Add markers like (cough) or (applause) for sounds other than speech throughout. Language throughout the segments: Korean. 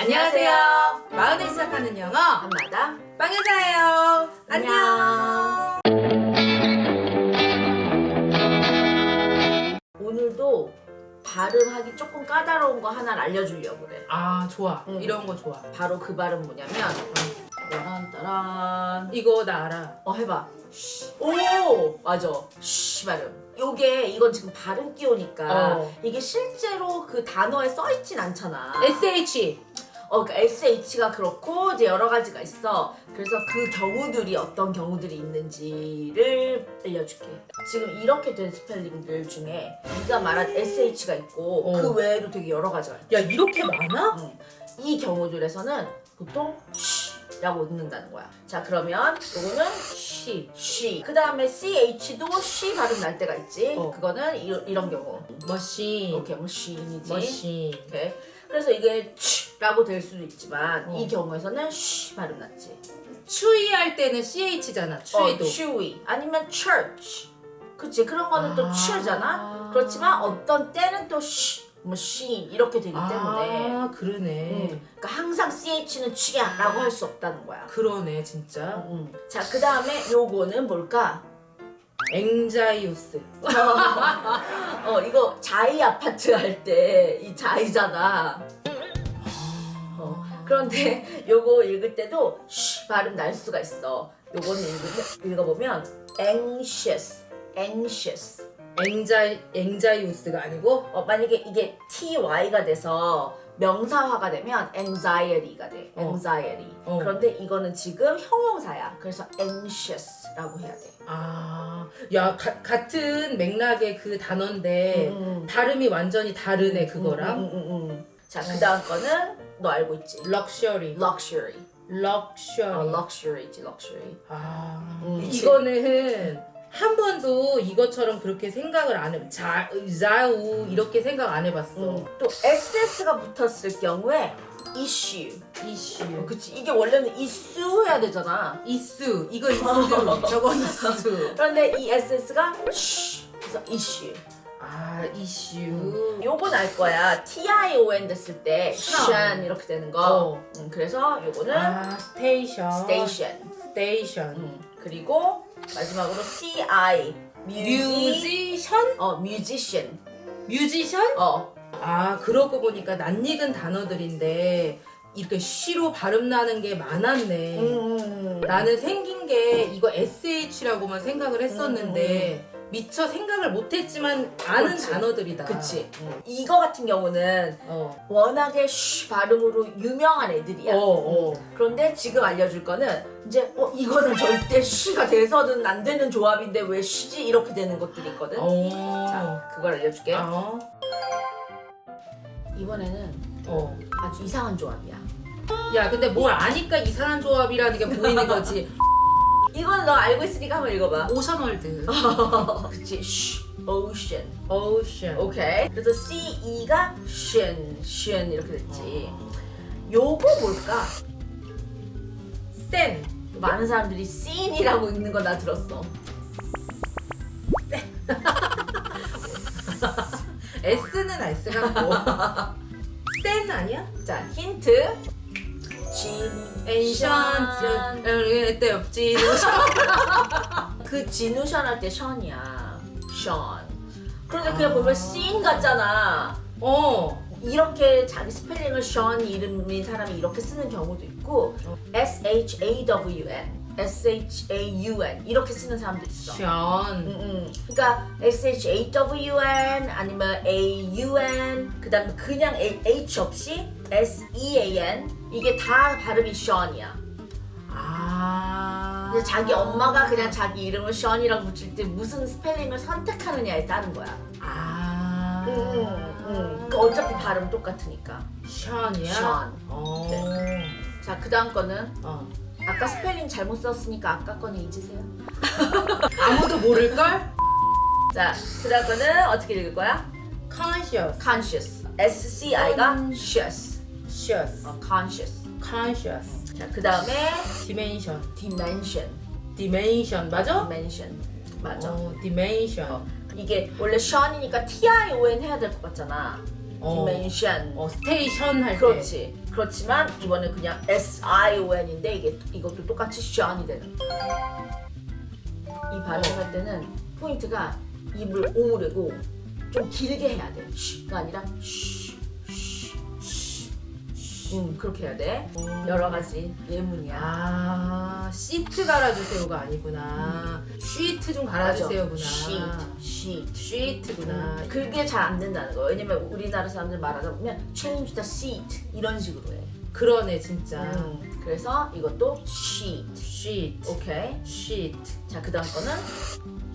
안녕하세요. 마흔을 시작하는 영어 한마다 빵여자예요. 안녕. 오늘도 발음하기 조금 까다로운 거 하나를 알려주려고 그래. 아 좋아. 응. 이런 거 좋아. 바로 그 발음 뭐냐면 따란 따란 이거 나 알아. 어 해봐. 쉬. 오 맞아. 쉬 발음. 요게 이건 지금 발음 끼우니까 어. 이게 실제로 그 단어에 써 있진 않잖아. SH. 어, 그 SH가 그렇고 이제 여러 가지가 있어. 그래서 그 경우들이 어떤 경우들이 있는지를 알려줄게. 지금 이렇게 된 스펠링들 중에 네가 말한 SH가 있고 어. 그 외에도 되게 여러 가지가 있어. 야 이렇게 많아? 응. 이 경우들에서는 보통 쉬 라고 읽는다는 거야. 자 그러면 요거는 she. she. 그 다음에 CH도 she 발음 날 때가 있지. 어. 그거는 이, 이런 경우. machine. 이렇게 뭐 she이지. machine. 오케이. 그래서 이게 라고 될 수도 있지만 어. 이 경우에서는 쉬 발음 났지. 추위할 때는 CH잖아. 추위도. 어, chewy 아니면 church. 그치 그런 거는 또 아. 추잖아. 그렇지만 어떤 때는 또 쉬, 뭐 she 이렇게 되기 때문에. 아 그러네. 음, 그러니까 항상 ch는 취야라고 할 수 없다는 거야. 그러네 진짜. 음. 자, 그 다음에 요거는 뭘까? 앵자이우스. (laughs) 어, 이거 자이 아파트 할 때 이 자이잖아. 어, 그런데 요거 읽을 때도 쉬 발음 날 수가 있어. 요거는 읽으면, 읽어보면 anxious, anxious. 앵자 앵자이우스가 아니고 어, 만약에 이게 ty가 돼서 명사화가 되면 anxiety가 돼. 어. anxiety. 어. 그런데 이거는 지금 형용사야. 그래서 anxious라고 해야 돼. 아, 야 가- 같은 맥락의 그 단어인데 음. 발음이 완전히 다르네 그거랑. 음, 음, 음, 음. 자, 그 다음 거는 너 알고 있지? 럭셔리. luxury. 럭셔리. 어, luxury지, luxury. 아, 음. 이거는 한 번도 이것처럼 그렇게 생각을 안 해. 자, 자우 이렇게 생각 안 해봤어. 음, 또 SS가 붙었을 경우에 issue. 이슈. 어, 그치. 이게 원래는 issue 해야 되잖아. 이수. 이거 이수. 저거 이수. 그런데 이 SS가 쉬. 그래서 issue. 아, 이슈. 요건 알 거야. T-I-O-N 됐을 때 shan 이렇게 되는 거. 어. 음, 그래서 요거는 아, 스테이션. station. 스테이션. 음, 그리고 마지막으로 C-I. 뮤지션? 어, musician. 뮤지션? 어, 아 그러고 보니까 낯익은 단어들인데 이렇게 쉬로 발음 나는 게 많았네. 음. 나는 생긴 게 이거 SH라고만 생각을 했었는데 미처 생각을 못했지만 아는 그렇지. 단어들이다. 그치. 이거 같은 경우는 어. 워낙에 쉬 발음으로 유명한 애들이야. 어, 어. 그런데 지금 알려줄 거는 이제 어 이거는 절대 쉬가 돼서는 안 되는 조합인데 왜 쉬지 이렇게 되는 것들이 있거든. 어. 자, 그걸 알려줄게. 어. 이번에는 어. 아주 이상한 조합이야. 야 근데 뭘 아니까 이상한 조합이라는 게 보이는 거지. (laughs) 이거는 너 알고 있으니까 한번 읽어봐. 오션월드. (laughs) 그치. 쉬, ocean. 오션. 오케이. 그래서 C E가 shin, shin 이렇게 됐지. 요거 뭘까? 센. 많은 사람들이 seen이라고 읽는 거 나 들었어. (laughs) S는 S 같고. 센 아니야? 자 힌트. 진우션. 때 없지. 그 진우션 할 때 션이야. 션. 그런데 그냥 보면 씬 같잖아. 어. 이렇게 자기 스펠링을 션 이름인 사람이 이렇게 쓰는 경우도 있고 S H A W N, S H A U N 이렇게 쓰는 사람도 있어. 션. 음, 음. 그러니까 S H A W N 아니면 A U N 그다음에 그냥 A, H 없이 S E A N 이게 다 발음이 션이야. 아. 근데 자기 엄마가 그냥 자기 이름을 션이라고 붙일 때 무슨 스펠링을 선택하느냐에 따른 거야. 아. 음, 음. 그 어차피 발음 똑같으니까. 션이야? 션. 어. 자, 그 다음 거는 어. 아까 스펠링 잘못 썼으니까 아까 거는 잊으세요. (laughs) 아무도 모를걸? (laughs) 자, 그 다음 거는 어떻게 읽을 거야? conscious. conscious. S-C-I가 음. Cious. conscious. 어, conscious. conscious. 자, 그 다음에 dimension. dimension. dimension 맞아? dimension. 맞아. 어, dimension. 이게 원래 션이니까 T-I-O-N 해야 될 것 같잖아. 어. dimension. 어, 스테이션 할 때. 그렇지. 그렇지만 이번에 그냥 S I O N인데 이게 이것도 똑같이 션이 되는. 이 발음할 때는 포인트가 입을 오므리고 좀 길게 해야 돼. 쉬가 아니라 쉬, 쉬. 음 그렇게 해야 돼. 여러 가지 예문이야. 아, 시트 갈아주세요가 아니구나. 쉬트 좀 갈아주세요구나. 시트, 시트. 쉬트구나. 그게 잘 안 된다는 거예요. 왜냐면 우리나라 사람들 말하다 보면 change the seat 이런 식으로 해. 그러네, 진짜. 음, 그래서 이것도 sheet. 쉬트. 오케이. 쉬트. 자, 그 다음 거는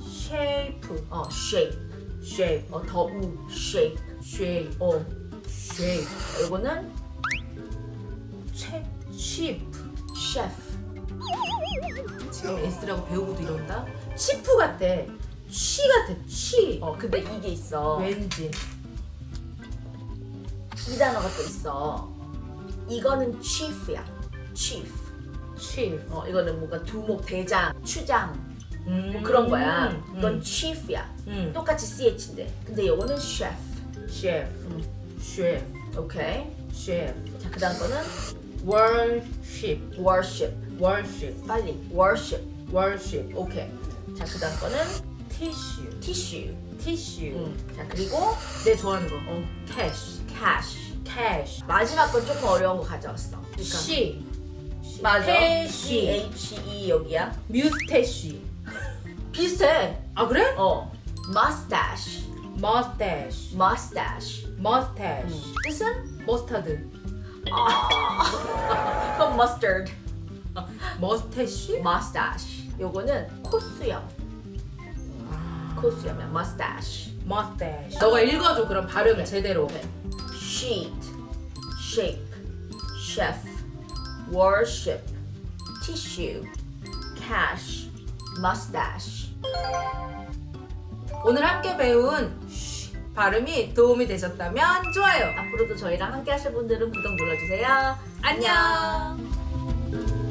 쉐이프. 어, shape. 쉐이프. 어, 더 우, shape. 쉐이프. 어, 쉐이프. 이거는 채, 칩프. chef. 지금 S라고 배우고도 이런다? 치프 같아. 취 같아, 취. 어, 근데 이게 있어. 왠지. 이 단어가 또 있어. 이거는 chief야. chief. 칩. 어, 이거는 뭔가 두목, 대장, 추장 음. 뭐 그런 거야. 음. 이건 chief야. 음. 똑같이 ch인데. 근데 이거는 chef. 셰프. 셰프. 오케이. 셰프. 자, 그 다음 거는 월십. worship. 월십. 빨리. worship. 월십. 오케이. 자, 그 다음 거는 티슈. tissue. 티슈. 음. 자, 그리고 내 좋아하는 거. 어, 캐시. cash. 캐시. 마지막 건 조금 어려운 거 가져왔어. 그러니까 시. 맞아. C 캐시. H E 여기야. 뮤스테시. 비슷해. 아 그래? 어. mustache. 머스테시. mustache. 머스테시. 그럼 mustard. 머스테시? mustache. 요거는 코수염. 아, 코수염이야. mustache. 머스테시. 너가 읽어줘 그럼 발음을 오케이. 제대로. 오케이. sheet. shape. chef. worship. tissue. cash. mustache. 오늘 함께 배운 쉬 발음이 도움이 되셨다면 좋아요. 앞으로도 저희랑 함께 하실 분들은 구독 눌러주세요. 안녕.